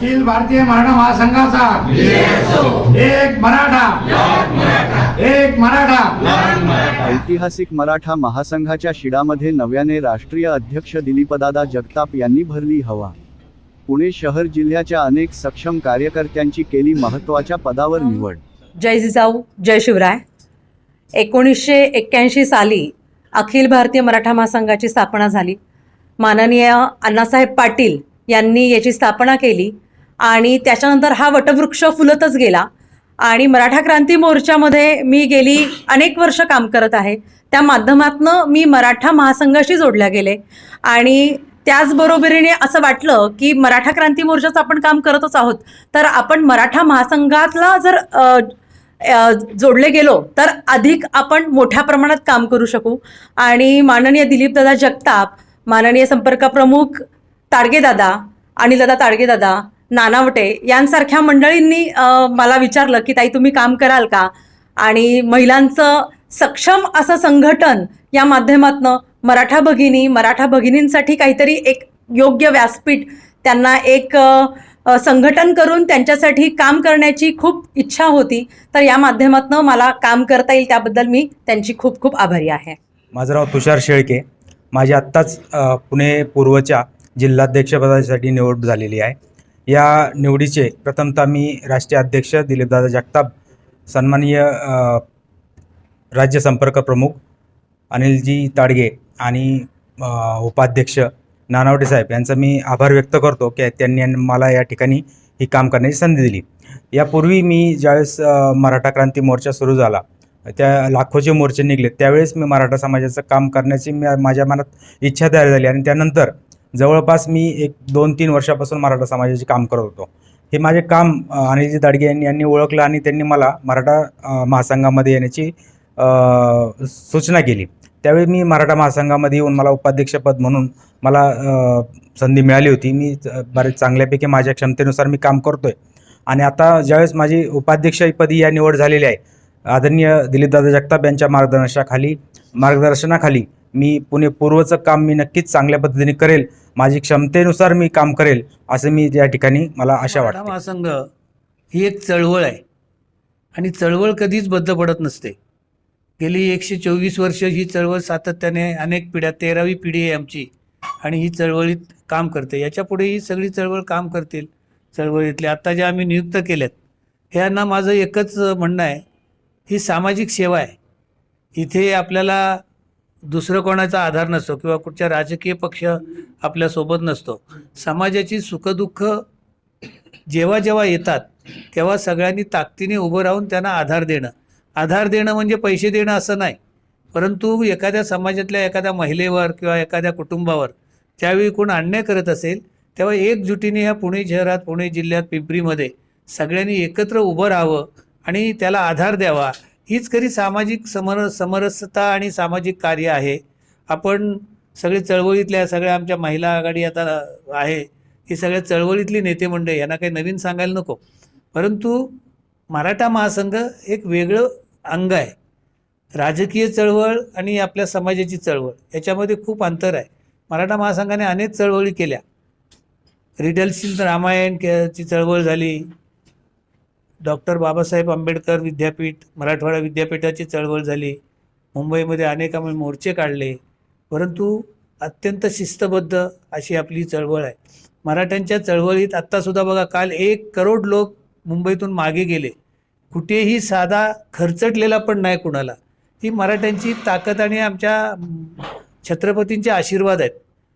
अखिल भारतीय मराठा महासंघाचा. एक मराठा. एक मराठा. ऐतिहासिक मराठा महासंघाच्या शिडामध्ये नव्याने राष्ट्रीय अध्यक्ष दिलीपदादा जगताप यांनी भरली हवा. पुणे शहर जिल्ह्याच्या अनेक सक्षम कार्यकर्त्यांची केली महत्त्वाच्या पदावर निवड. जय जिजाऊ जय शिवराय. एकोणीसशे एक्क्याऐंशी साली अखिल भारतीय मराठा महासंघाची स्थापना झाली. माननीय अण्णासाहेब पाटील यांनी याची स्थापना केली. आणि त्याच्यानंतर हा वटवृक्ष फुलतच गेला. आणि मराठा क्रांती मोर्चामध्ये मी गेली अनेक वर्ष काम करत आहे. त्या माध्यमातनं मी मराठा महासंघाशी जोडल्या गेले. आणि त्याचबरोबरीने असं वाटलं की मराठा क्रांती मोर्चाचं आपण काम करतच आहोत. तर आपण मराठा महासंघातला जर जोडले गेलो तर अधिक आपण मोठ्या प्रमाणात काम करू शकू. आणि माननीय दिलीपदादा जगताप माननीय संपर्क प्रमुख ताडगेदादा अनिलदादा ताडगेदादा नानावटे यांसारख्या मंडळींनी मला विचारलं की ताई तुम्ही काम कराल का? आणि महिलांचं सक्षम असं संघटन या माध्यमातनं मराठा भगिनी मराठा भगिनींसाठी काहीतरी एक योग्य व्यासपीठ त्यांना एक संघटन करून त्यांच्यासाठी काम करण्याची खूप इच्छा होती. तर या माध्यमातनं मला काम करता येईल त्याबद्दल मी त्यांची खूप खूप आभारी आहे. माझं नाव तुषार शेळके. माझी आत्ताच पुणे पूर्वच्या जिल्हाध्यक्षपदासाठी निवड झालेली आहे. या निवडीचे प्रथमतः मी राष्ट्रीय अध्यक्ष दिलीपदादा जगताप सन्माननीय राज्य संपर्क प्रमुख अनिलजी ताडगे आणि उपाध्यक्ष नानावटे साहेब यांचा मी आभार व्यक्त करतो की त्यांनी मला या ठिकाणी ही काम करण्याची संधी दिली. यापूर्वी मी ज्यावेळेस मराठा क्रांती मोर्चा सुरू झाला त्या लाखोचे मोर्चे निघले त्यावेळेस मी मराठा समाजाचं काम करण्याची माझ्या मनात इच्छा तयार झाली आणि त्यानंतर जवळपास मी एक दोन तीन वर्षापासून मराठा समाजाचे काम करत होतो. हे माझे काम अनिलजी दाडगे यांनी यांनी ओळखलं आणि त्यांनी मला मराठा महासंघामध्ये येण्याची सूचना केली. त्यावेळी मी मराठा महासंघामध्ये येऊन मला उपाध्यक्षपद म्हणून मला संधी मिळाली होती. मी बरेच चांगल्यापैकी माझ्या क्षमतेनुसार मी काम करतो आहे आणि आता ज्यावेळेस माझी उपाध्यक्षपदी या निवड झालेली आहे आदरणीय दिलीपदादा जगताप यांच्या मार्गदर्शनाखाली मार्गदर्शनाखाली मी पुणे पूर्वचं काम मी नक्कीच चांगल्या पद्धतीने करेल. माझी क्षमतेनुसार मी काम करेल असं मी या ठिकाणी मला आशा वाटते. महासंघ ही एक चळवळ आहे. आणि चळवळ कधीच बद्द पडत नसते. गेली एकशे चोवीस वर्ष ही चळवळ सातत्याने अनेक पिढ्या तेरावी पिढी आहे आमची. आणि ही चळवळीत काम करते. याच्यापुढे ही सगळी चळवळ काम करतील. चळवळीतले आत्ता ज्या आम्ही नियुक्त केल्यात ह्यांना माझं एकच म्हणणं आहे ही सामाजिक सेवा आहे. इथे आपल्याला दुसरं कोणाचा आधार नसतो किंवा कुठच्या राजकीय पक्ष आपल्यासोबत नसतो. समाजाची सुखदुःख जेव्हा जेव्हा येतात तेव्हा सगळ्यांनी ताकदीने उभं राहून त्यांना आधार देणं. आधार देणं म्हणजे पैसे देणं असं नाही. परंतु एखाद्या समाजातल्या एखाद्या महिलेवर किंवा एखाद्या कुटुंबावर ज्यावेळी कोण अन्याय करत असेल तेव्हा एकजुटीने ह्या पुणे शहरात पुणे जिल्ह्यात पिंपरीमध्ये सगळ्यांनी एकत्र उभं राहावं आणि त्याला आधार द्यावा. हीच खरी सामाजिक समर समरसता आणि सामाजिक कार्य आहे. आपण सगळे चळवळीतल्या सगळ्या आमच्या महिला आघाडी आता आहे ही सगळ्या चळवळीतली नेते मंडळी यांना काही नवीन सांगायला नको. परंतु मराठा महासंघ एक वेगळं अंग आहे. राजकीय चळवळ आणि आपल्या समाजाची चळवळ याच्यामध्ये खूप अंतर आहे. मराठा महासंघाने अनेक चळवळी केल्या. रिडलशील रामायण ची चळवळ झाली. डॉक्टर बाबासाहेब आंबेडकर विद्यापीठ मराठवाडा विद्यापीठाची चळवळ झाली. मुंबईमध्ये अनेक आम्ही मोर्चे काढले. परंतु अत्यंत शिस्तबद्ध अशी आपली चळवळ आहे. मराठ्यांच्या चळवळीत आत्तासुद्धा बघा काल एक करोड लोक मुंबईतून मागे गेले. कुठेही साधा खर्चटलेला पण नाही कुणाला. ही मराठ्यांची ताकद आणि आमच्या छत्रपतींचे आशीर्वाद आहेत.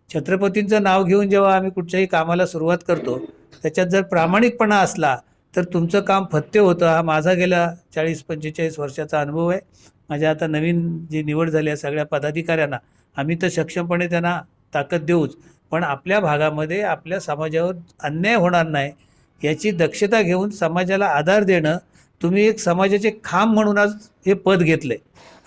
छत्रपतींचं नाव घेऊन जेव्हा आम्ही कुठच्याही कामाला सुरुवात करतो त्याच्यात जर प्रामाणिकपणा असला तर तुमचं काम फत्ते होतं. हा माझा गेल्या चाळीस पंचेचाळीस वर्षाचा अनुभव आहे. माझ्या आता नवीन जी निवड झाली आहे सगळ्या पदाधिकाऱ्यांना आम्ही तर सक्षमपणे त्यांना ताकद देऊच पण आपल्या भागामध्ये आपल्या समाजावर अन्याय होणार नाही याची दक्षता घेऊन समाजाला आधार देणं तुम्ही एक समाजाचे खांब म्हणून आज हे पद घेतले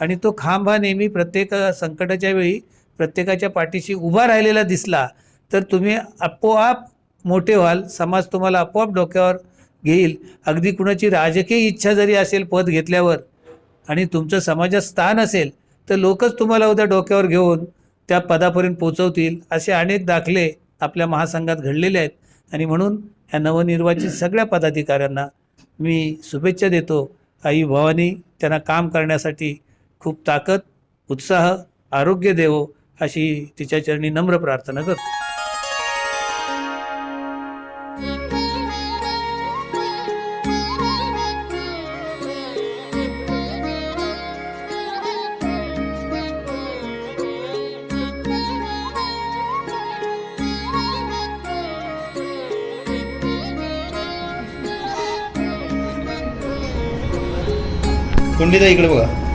आणि तो खांब हा नेहमी प्रत्येक संकटाच्या वेळी प्रत्येकाच्या पाठीशी उभा राहिलेला दिसला तर तुम्ही आपोआप मोठे व्हाल समाज तुम्हाला आपोआप डोक्यावर घेईल. अगदी कुणाची राजकीय इच्छा जरी असेल पद घेतल्यावर आणि तुमचं समाजात स्थान असेल तर लोकच तुम्हाला उद्या डोक्यावर घेऊन त्या पदापर्यंत पोचवतील असे अनेक दाखले आपल्या महासंघात घडलेले आहेत. आणि म्हणून या नवनिर्वाचित सगळ्या पदाधिकाऱ्यांना मी शुभेच्छा देतो. आई भवानी त्यांना काम करण्यासाठी खूप ताकद उत्साह आरोग्य देवो अशी तिच्या चरणी नम्र प्रार्थना करतो. पंडिता इकडे बघा.